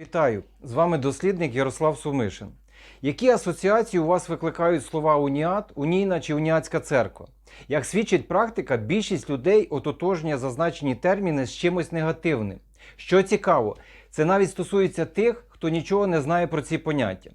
Вітаю! З вами дослідник Ярослав Сумишин. Які асоціації у вас викликають слова уніат, унійна чи уніатська церква? Як свідчить практика, більшість людей ототожнює зазначені терміни з чимось негативним. Що цікаво, це навіть стосується тих, хто нічого не знає про ці поняття.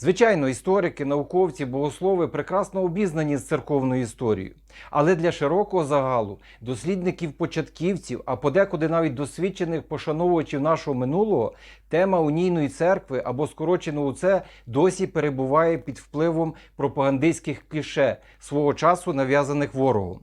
Звичайно, історики, науковці, богослови прекрасно обізнані з церковною історією. Але для широкого загалу, дослідників-початківців, а подекуди навіть досвідчених пошановувачів нашого минулого, тема унійної церкви або скорочено УЦ досі перебуває під впливом пропагандистських кліше свого часу нав'язаних ворогом.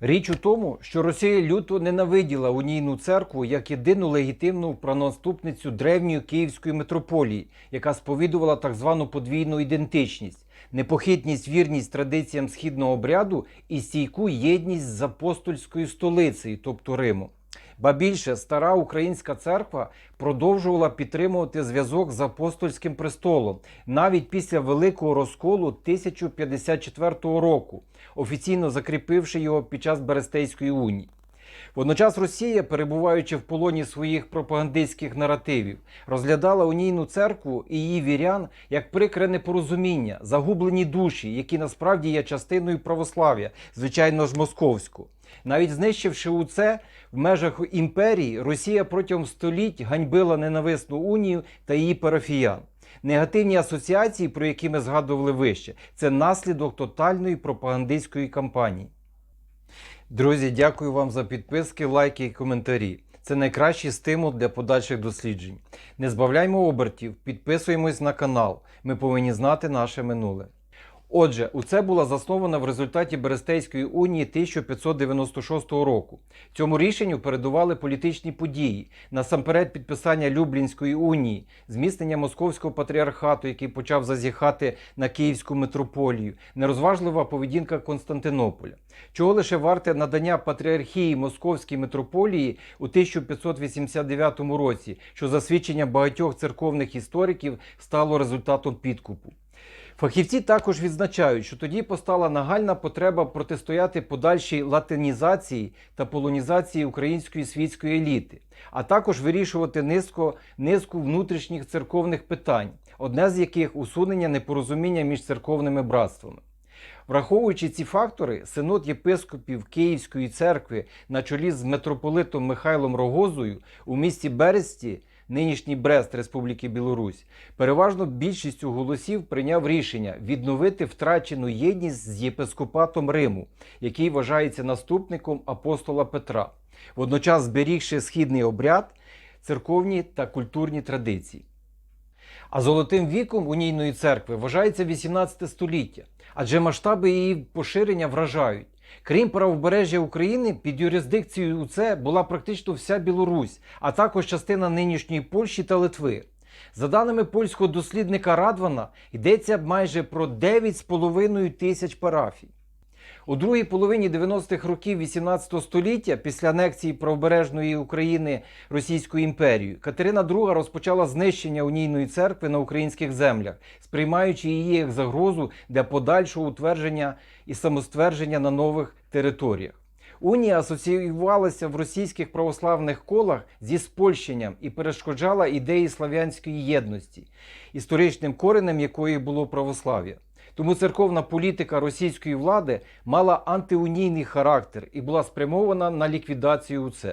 Річ у тому, що Росія люто ненавиділа унійну церкву як єдину легітимну правонаступницю древньої Київської митрополії, яка сповідувала так звану подвійну ідентичність, непохитність, вірність традиціям східного обряду і стійку єдність з апостольською столицею, тобто Риму. Ба більше стара українська церква продовжувала підтримувати зв'язок з апостольським престолом навіть після великого розколу 1054 року, офіційно закріпивши його під час Берестейської унії. Водночас Росія, перебуваючи в полоні своїх пропагандистських наративів, розглядала унійну церкву і її вірян як прикре непорозуміння, загублені душі, які насправді є частиною православ'я, звичайно ж московську. Навіть знищивши УЦ в межах імперії, Росія протягом століть ганьбила ненависну унію та її парафіян. Негативні асоціації, про які ми згадували вище, це наслідок тотальної пропагандистської кампанії. Друзі, дякую вам за підписки, лайки і коментарі. Це найкращий стимул для подальших досліджень. Не збавляймо обертів, підписуємось на канал. Ми повинні знати наше минуле. Отже, УЦ була заснована в результаті Берестейської унії 1596 року. Цьому рішенню передували політичні події, насамперед підписання Люблінської унії, зміцнення московського патріархату, який почав зазіхати на Київську митрополію, нерозважлива поведінка Константинополя. Чого лише варте надання патріархії Московській митрополії у 1589 році, що за свідчення багатьох церковних істориків стало результатом підкупу. Фахівці також відзначають, що тоді постала нагальна потреба протистояти подальшій латинізації та полонізації української світської еліти, а також вирішувати низку, низку внутрішніх церковних питань, одне з яких усунення непорозуміння між церковними братствами. Враховуючи ці фактори, синод єпископів Київської церкви на чолі з митрополитом Михайлом Рогозою у місті Бересті, нинішній Брест Республіки Білорусь, переважно більшістю голосів прийняв рішення відновити втрачену єдність з єпископатом Риму, який вважається наступником апостола Петра, водночас зберігши східний обряд, церковні та культурні традиції. А золотим віком унійної церкви вважається 18 століття, адже масштаби її поширення вражають. Крім правобережжя України, під юрисдикцією УЦ була практично вся Білорусь, а також частина нинішньої Польщі та Литви. За даними польського дослідника Радвана, йдеться майже про 9,5 тисяч парафій. У другій половині 90-х років 18 століття, після анексії правобережної України Російською імперією, Катерина II розпочала знищення унійної церкви на українських землях, сприймаючи її як загрозу для подальшого утвердження і самоствердження на нових територіях. Унія асоціювалася в російських православних колах зі спольщенням і перешкоджала ідеї слав'янської єдності, історичним коренем якої було православ'я. Тому церковна політика російської влади мала антиунійний характер і була спрямована на ліквідацію УЦ.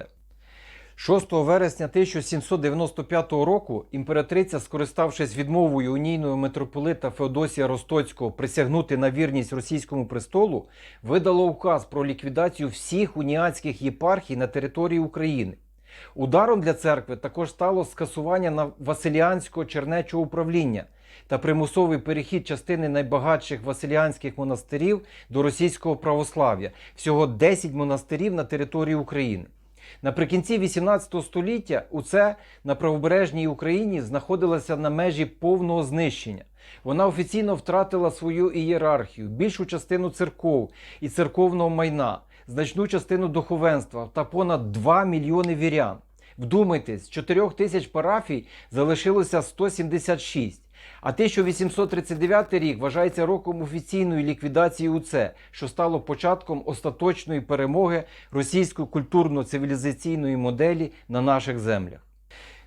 6 вересня 1795 року імператриця, скориставшись відмовою унійного митрополита Феодосія Ростоцького присягнути на вірність російському престолу, видала указ про ліквідацію всіх уніатських єпархій на території України. Ударом для церкви також стало скасування на Василіанського чернечого управління та примусовий перехід частини найбагатших василіанських монастирів до російського православ'я всього 10 монастирів на території України. Наприкінці 18 століття УЦ на правобережній Україні знаходилася на межі повного знищення. Вона офіційно втратила свою ієрархію, більшу частину церков і церковного майна, значну частину духовенства та понад 2 мільйони вірян. Вдумайтесь, з 4 тисяч парафій залишилося 176. А 1839 рік вважається роком офіційної ліквідації УЦ, що стало початком остаточної перемоги російської культурно-цивілізаційної моделі на наших землях.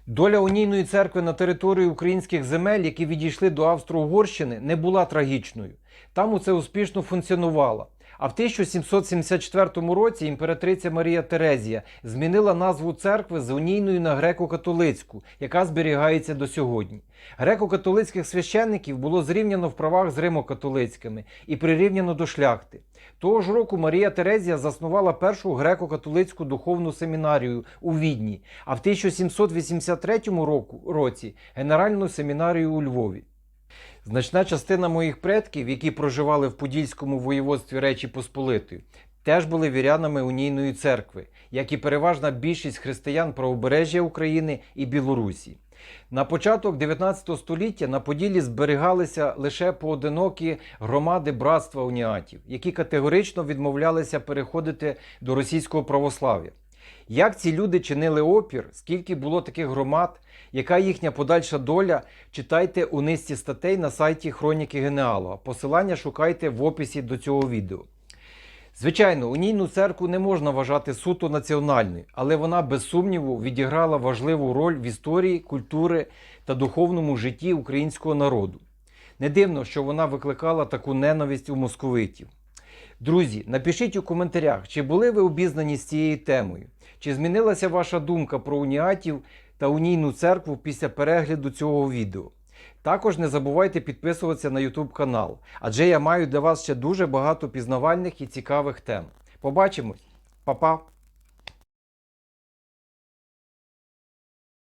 Доля унійної церкви на території українських земель, які відійшли до Австро-Угорщини, не була трагічною. Там усе успішно функціонувало. А в 1774 році імператриця Марія Терезія змінила назву церкви з унійної на греко-католицьку, яка зберігається до сьогодні. Греко-католицьких священників було зрівняно в правах з римо-католицькими і прирівняно до шляхти. Того ж року Марія Терезія заснувала першу греко-католицьку духовну семінарію у Відні, а в 1783 року, році Генеральну семінарію у Львові. Значна частина моїх предків, які проживали в Подільському воєводстві Речі Посполитої, теж були вірянами унійної церкви, як і переважна більшість християн правобережжя України і Білорусі. На початок 19 століття на Поділлі зберігалися лише поодинокі громади братства уніатів, які категорично відмовлялися переходити до російського православ'я. Як ці люди чинили опір, скільки було таких громад, яка їхня подальша доля, читайте у низці статей на сайті Хроніки Генеалога. Посилання шукайте в описі до цього відео. Звичайно, унійну церкву не можна вважати суто національною, але вона без сумніву відіграла важливу роль в історії, культури та духовному житті українського народу. Не дивно, що вона викликала таку ненависть у московитів. Друзі, напишіть у коментарях, чи були ви обізнані з цією темою, чи змінилася ваша думка про уніатів та унійну церкву після перегляду цього відео. Також не забувайте підписуватися на YouTube канал, адже я маю для вас ще дуже багато пізнавальних і цікавих тем. Побачимось, Па-па!